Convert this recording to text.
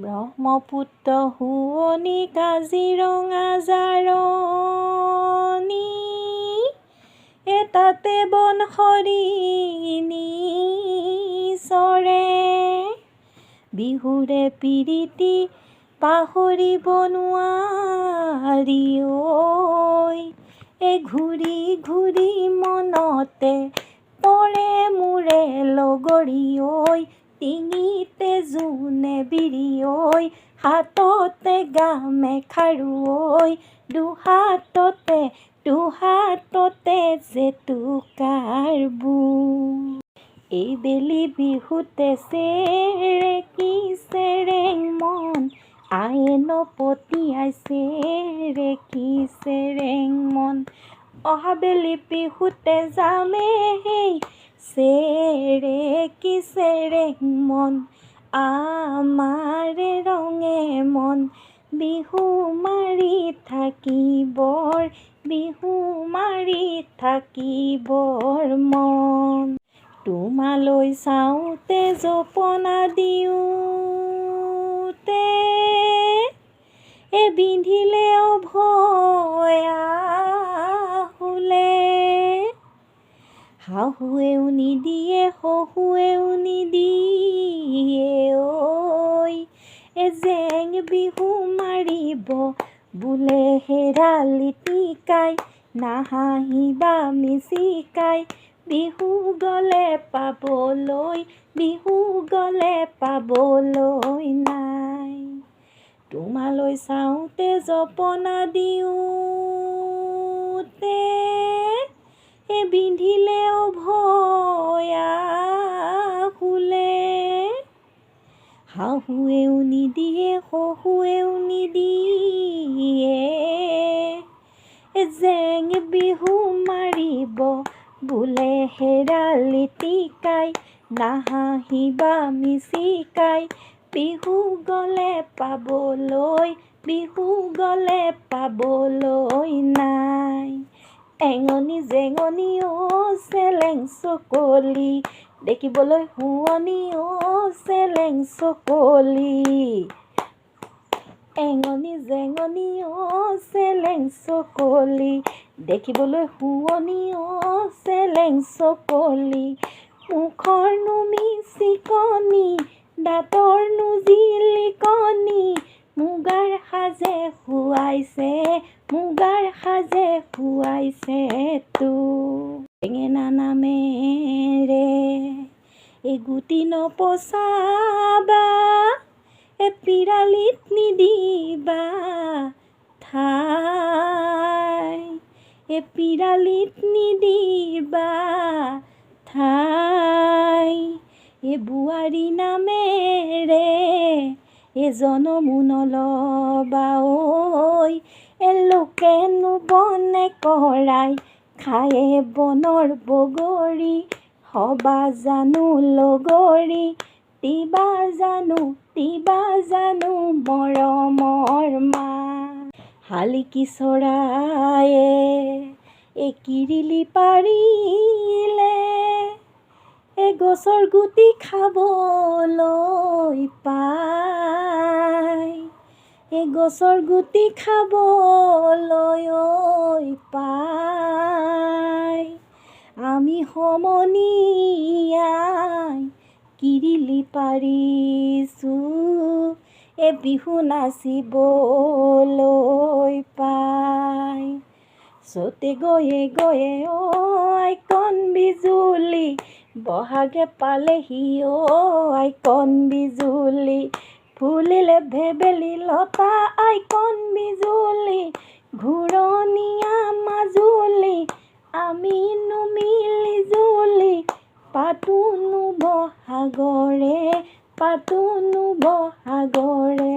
ব্ৰহ্মপুত্ৰ শুৱনি কাজিৰঙা জাৰনী এটাতে তাতে বন সৰিণী চৰে। বিহুৰে পীৰিতি পাহৰিব নোৱাৰি এ ঘূৰি ঘূৰি মনতে পৰে মোৰে লগৰী ঐ ডিঙিতে জোনে ঐ হাততে গামে খাৰু ঐ দুহাততে দুহাততে জেতুকাৰ বু এইবেলি বিহুতে চেৰেকী চেৰেং মন? আইন পতিয়াই চেৰেকী চেৰেং মন? অহাবেলি বিহুতে যামে সেই চেৰেকী চেৰেং মন? আমাৰে ৰঙে মন। বিহু মাৰি থাকিবৰ বিহু মাৰি থাকিবৰ মন। তোমালৈ চাওঁতে জপনা দিওঁতে এ বিন্ধিলে অভয়া শাহুৱেও নিদিয়ে শহুৱেও নিদিয়ে ঐ এ জেং বিহু মাৰিব বোলে হেৰালি টিকাই নাহাঁহিবা মিচিকাই বিহু গ'লে পাবলৈ বিহু গ'লে পাবলৈ নাই তোমালৈ চাওঁতে জপনা দিওঁতে এ বিন্ধিলে অভয়া শুলে শাহুৱেও নিদিয়ে শহুৱেও নিদিয়ে। জেং বিহু মাৰিব বোলে হেৰালি টিকাই নাহাঁহিবা মিচিকাই। বিহু গ'লে পাবলৈ বিহু গ'লে পাবলৈ নাই। এঙনি জেঙনি অ' চেলেং চকলি। দেখিবলৈ শুৱনি অ' চেলেং চকলি। এঙনি জেঙনি অ' চেলেং চকলি। দেখিবলৈ শুৱনি অ' চেলেং চকলি। মুখৰ নুমি চিকনি, দাঁতৰ জিলিকনি মুগাৰ সাজে শুৱাইছে শুৱাইছে তো। বেঙেনা নামেৰে এই গুটি নপচাবা এ পিৰালিত নিদিবা ঠাই এ পিৰালিত নিদিবা ঠাই এ বোৱাৰী নামেৰে এ জনমো নলবা ঐ এ লোকেনো বনে কৰাই খায়ে বনৰ বগৰী হবা জানো লগৰী তিবা জানো তিবা জানো মৰমৰ মা। শালিকি চৰায়ে এ কিৰিলি পাৰিলে এ গছৰ গুটি খাবলৈ পায় এ গছৰ গুটি খাবলৈ পায় আমি সমনীয়াই কিৰিলি পাৰিছোঁ এ বিহু নাচিবলৈ পায় চতে গৈয়ে গৈয়ে আইকন বিজুলি, বহাগে পালেহি অ' আইকন বিজুলি ফুলিলে ভেবেলি লতা আইকন বিজুলি ঘূৰণীয়া মাজুলী আমিনো মিলি জুলি পাতোনো বহাগৰে পাতোনো বহাগৰে